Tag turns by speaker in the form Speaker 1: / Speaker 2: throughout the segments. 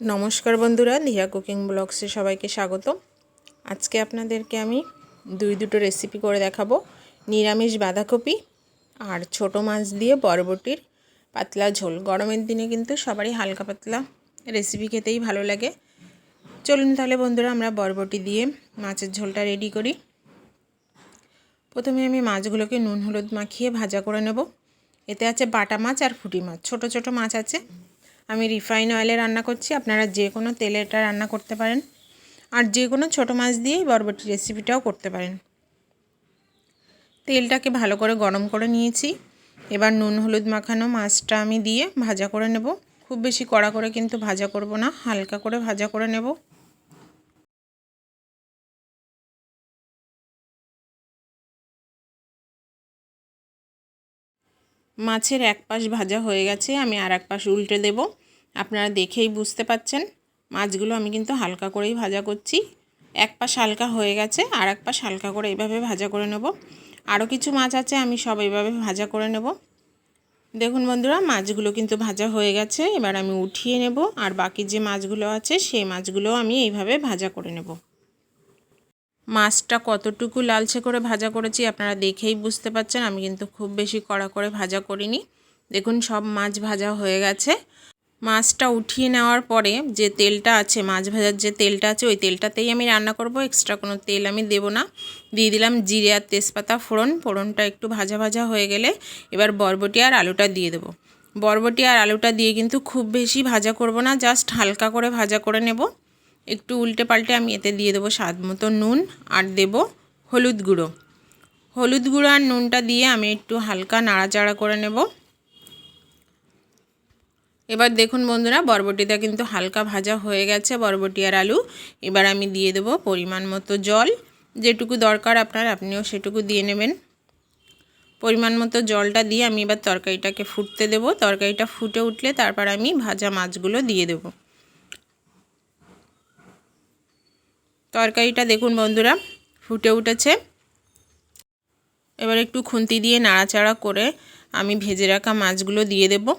Speaker 1: নমস্কার বন্ধুরা দিহা কুকিং ব্লগসে সবাইকে স্বাগত আজকে আপনাদেরকে আমি দুই দুটো রেসিপি করে দেখাবো। নিরামিষ বাঁধাকপি আর ছোট মাছ দিয়ে বরবটির পাতলা ঝোল। গরমের দিনে কিন্তু সবারই হালকা পাতলা রেসিপি খেতেই ভালো লাগে। চলুন তাহলে বন্ধুরা, আমরা বরবটি দিয়ে মাছের ঝোলটা রেডি করি। প্রথমে আমি মাছগুলোকে নুন হলুদ মাখিয়ে ভাজা করে নেব। এতে আছে বাটা মাছ আর ফুটি মাছ। ছোট ছোট মাছ আছে। আমি রিফাইন অয়েলে রান্না করছি, আপনারা যে কোনো তেলে এটা রান্না করতে পারেন। আর যে কোনো ছোটো মাছ দিয়েই বরবটি রেসিপিটাও করতে পারেন। তেলটাকে ভালো করে গরম করে নিয়েছি। এবার নুন, হলুদ মাখানো মাছটা আমি দিয়ে ভাজা করে নেব। খুব বেশি কড়া করে কিন্তু ভাজা করব না, হালকা করে ভাজা করে নেব। মাছের এক পাশ ভাজা হয়ে গেছে, আমি আর এক পাশ উল্টে দেব। আপনারা দেখেই বুঝতে পাচ্ছেন, মাছগুলো আমি কিন্তু হালকা করেই ভাজা করছি। এক পাশ হালকা হয়ে গেছে আর এক পাশ হালকা করে এইভাবে ভাজা করে নেব। আরও কিছু মাছ আছে, আমি সব এইভাবে ভাজা করে নেব। দেখুন বন্ধুরা, মাছগুলো কিন্তু ভাজা হয়ে গেছে, এবার আমি উঠিয়ে নেব, আর বাকি যে মাছগুলো আছে, সেই মাছগুলো আমি এইভাবে ভাজা করে নেব। মাছটা কতটুকু লালচে করে ভাজা করেছি আপনারা দেখেই বুঝতে পাচ্ছেন। আমি কিন্তু খুব বেশি কড়া করে ভাজা করিনি। দেখুন, সব মাছ ভাজা হয়ে গেছে। মাছটা উঠিয়ে নেওয়ার পরে যে তেলটা আছে, মাছ ভাজার যে তেলটা আছে, ওই তেলটাতেই আমি রান্না করব। এক্সট্রা কোনো তেল আমি দেব না। দিয়ে দিলাম জিরে আর তেজপাতা ফোড়ন। ফোড়নটা একটু ভাজা ভাজা হয়ে গেলে এবার বরবটি আর আলুটা দিয়ে দেবো। বরবটি আর আলুটা দিয়ে কিন্তু খুব বেশি ভাজা করব না, জাস্ট হালকা করে ভাজা করে নেব। একটু উল্টে পাল্টে আমি এতে দিয়ে দেবো স্বাদ মতো নুন আর দেব হলুদ গুঁড়ো। হলুদ গুঁড়ো আর নুনটা দিয়ে আমি একটু হালকা নাড়াচাড়া করে নেব। এবার দেখুন বন্ধুরা, বরবটিটা কিন্তু হালকা ভাজা হয়ে গেছে, বরবটি আর আলু। এবার আমি দিয়ে দেব পরিমাণ মতো জল। যেটুকু দরকার আপনার, আপনিও সেটুকু দিয়ে নেবেন। পরিমাণ মতো জলটা দিয়ে আমি এবার তরকারিটাকে ফুটতে দেব। তরকারিটা ফুটে উঠলে তারপর আমি ভাজা মাছগুলো দিয়ে দেব। তরকারিটা দেখুন বন্ধুরা, ফুটে উঠেছে। এবার একটু খুন্তি দিয়ে নাড়াচাড়া করে আমি ভেজে রাখা মাছগুলো দিয়ে দেবো।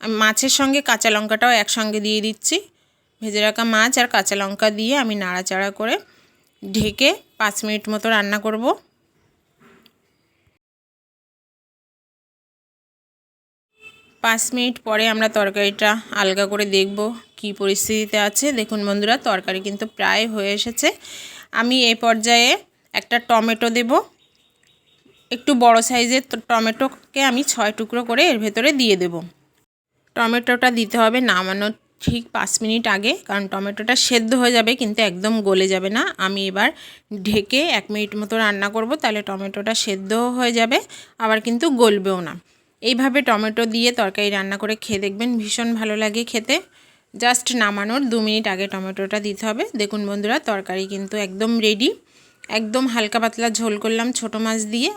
Speaker 1: আমি মাছের সঙ্গে কাঁচা লঙ্কাটাও একসঙ্গে দিয়ে দিচ্ছি। ভেজে রাখা মাছ আর কাঁচা লঙ্কা দিয়ে আমি নাড়াচাড়া করে ঢেকে পাঁচ মিনিট মতো রান্না করব। পাঁচ মিনিট পরে আমরা তরকারিটা আলগা করে দেখব। কি পরিস্থিতিতে আছে, দেখুন বন্ধুরা, তরকারি কিন্তু প্রায় হয়ে এসেছে। আমি এই পর্যায়ে একটা টমেটো দেব। একটু বড় সাইজের টমেটোকে আমি ছয় টুকরো করে এর ভেতরে দিয়ে দেবো। টমেটোটা দিতে হবে নামানোর ঠিক পাঁচ মিনিট আগে, কারণ টমেটোটা সেদ্ধ হয়ে যাবে, কিন্তু একদম গলে যাবে না। আমি এবার ঢেকে এক মিনিট মতো রান্না করব, তাহলে টমেটোটা সেদ্ধও হয়ে যাবে, আবার কিন্তু গলবেও না। এইভাবে টমেটো দিয়ে তরকারি রান্না করে খেয়ে দেখবেন ভীষণ ভালো লাগে খেতে। জাস্ট নামানোর দু মিনিট আগে টমেটোটা দিতে হবে। দেখুন বন্ধুরা, তরকারি কিন্তু একদম রেডি একদম হালকা পাতলা ঝোল করলাম ছোটো মাছ দিয়ে।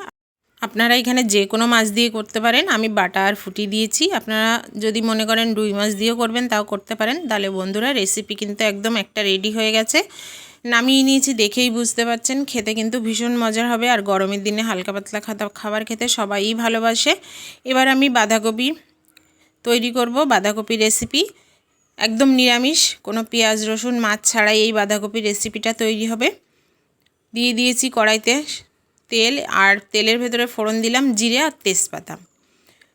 Speaker 1: আপনারা এখানে যে কোনো মাছ দিয়ে করতে পারেন। আমি বাটা আর ফুটি দিয়েছি। আপনারা যদি মনে করেন রুই মাছ দিয়েও করবেন, তাও করতে পারেন। তাহলে বন্ধুরা রেসিপি কিন্তু একদম একটা রেডি হয়ে গেছে। নামিয়ে নিয়েছি দেখেই বুঝতে পারছেন খেতে কিন্তু ভীষণ মজার হবে। আর গরমের দিনে হালকা পাতলা খাতা খাবার খেতে সবাই ভালোবাসে। এবার আমি বাঁধাকপি তৈরি করব, বাঁধাকপি রেসিপি একদম নিরামিষ, কোনো পেঁয়াজ, রসুন, মাছ ছাড়াই এই বাঁধাকপির রেসিপিটা তৈরি হবে। দিয়ে দিয়েছি কড়াইতে তেল, আর তেলের ভেতরে ফোড়ন দিলাম জিরে আর তেজপাতা।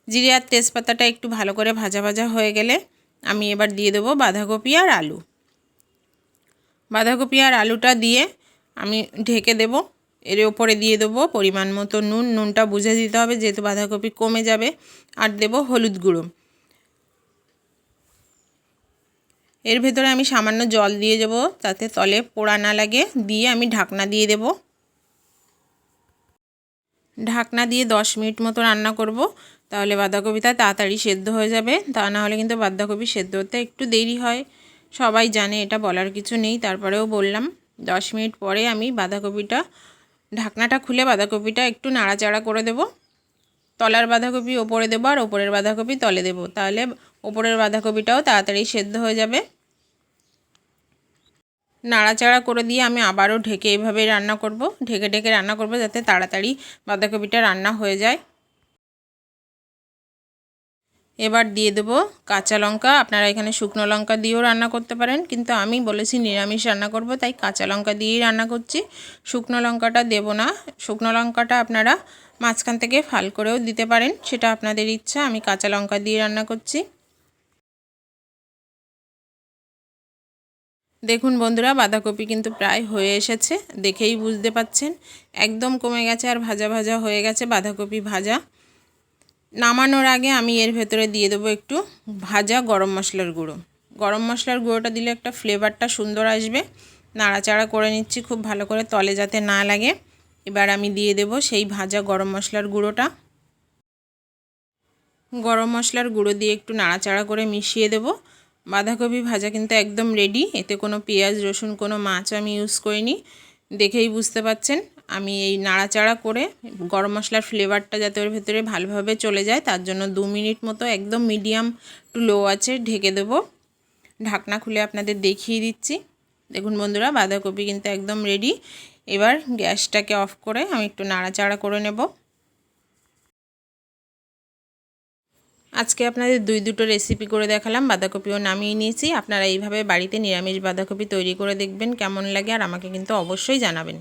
Speaker 1: জিরে আর তেজপাতাটা একটু ভালো করে ভাজা ভাজা হয়ে গেলে আমি এবার দিয়ে দেবো বাঁধাকপি আর আলু। বাঁধাকপি আর আলুটা দিয়ে আমি ঢেকে দেব। এর ওপরে দিয়ে দেবো পরিমাণ মতো নুন। নুনটা বুঝে দিতে হবে, যেহেতু বাঁধাকপি কমে যাবে। আর দেব হলুদ গুঁড়ো। এর ভেতরে আমি সামান্য জল দিয়ে দেবো, তাতে তলে পোড়া না লাগে, দিয়ে আমি ঢাকনা দিয়ে দেবো। ঢাকনা দিয়ে দশ মিনিট মতো রান্না করব, তাহলে বাঁধাকপিটা তাড়াতাড়ি সেদ্ধ হয়ে যাবে। তা না হলে কিন্তু বাঁধাকপি সেদ্ধ হতে একটু দেরি হয়। সবাই জানে এটা বলার কিছু নেই, তারপরেও বললাম, দশ মিনিট পরে আমি বাঁধাকপিটা, ঢাকনাটা খুলে বাঁধাকপিটা একটু নাড়াচাড়া করে দেব। তলার বাঁধাকপি ওপরে দেবো আর ওপরের বাঁধাকপি তলে দেবো, তাহলে ওপরের বাঁধাকপিটাও তাড়াতাড়ি সেদ্ধ হয়ে যাবে। নাড়াচাড়া করে দিয়ে আমি আবারও ঢেকে এইভাবে রান্না করব। ঢেকে ঢেকে রান্না করব যাতে তাড়াতাড়ি বাঁধাকপিটা রান্না হয়ে যায়। এবার দিয়ে দেবো কাঁচা লঙ্কা। আপনারা এখানে শুকনো লঙ্কা দিয়েও রান্না করতে পারেন, কিন্তু আমি বলেছি নিরামিষ রান্না করব, তাই কাঁচা লঙ্কা দিয়েই রান্না করছি। শুকনো লঙ্কাটা দেব না। শুকনো লঙ্কাটা আপনারা মাঝখান থেকে ফাল করেও দিতে পারেন, সেটা আপনাদের ইচ্ছা। আমি কাঁচা লঙ্কা দিয়ে রান্না করছি। দেখুন বন্ধুরা, বাঁধাকপি কিন্তু প্রায় হয়ে এসেছে, দেখেই বুঝতে পাচ্ছেন। একদম কমে গেছে আর ভাজা ভাজা হয়ে গেছে বাঁধাকপি ভাজা। নামানোর আগে আমি এর ভেতরে দিয়ে দেবো একটু ভাজা গরম মশলার গুঁড়ো। গরম মশলার গুঁড়োটা দিলে একটা ফ্লেভারটা সুন্দর আসবে। নাড়াচাড়া করে নিচ্ছি খুব ভালো করে, তলে যাতে না লাগে। এবার আমি দিয়ে দেব সেই ভাজা গরম মশলার গুঁড়োটা। গরম মশলার গুঁড়ো দিয়ে একটু নাড়াচাড়া করে মিশিয়ে দেব। বাঁধাকপি ভাজা কিন্তু একদম রেডি এতে কোনো পেঁয়াজ, রসুন, কোনো মাছ আমি ইউজ করিনি। দেখেই বুঝতে পাচ্ছেন, আমি এই নাড়াচাড়া করে গরম মশলার ফ্লেভারটা যাতে ওর ভেতরে ভালোভাবে চলে যায়, তার জন্য দু মিনিট মতো একদম মিডিয়াম টু লো আছে ঢেকে দেব। ঢাকনা খুলে আপনাদের দেখিয়ে দিচ্ছি। দেখুন বন্ধুরা, বাঁধাকপি কিন্তু একদম রেডি এবার গ্যাসটাকে অফ করে আমি একটু নাড়াচাড়া করে নেব। আজকে আপনাদের দুই দুটো রেসিপি করে দেখালাম, বাঁধাকপিও নামিয়ে নিয়েছি। আপনারা এইভাবে বাড়িতে নিরামিষ বাঁধাকপি তৈরি করে দেখবেন, কেমন লাগে আর আমাকে কিন্তু অবশ্যই জানাবেন।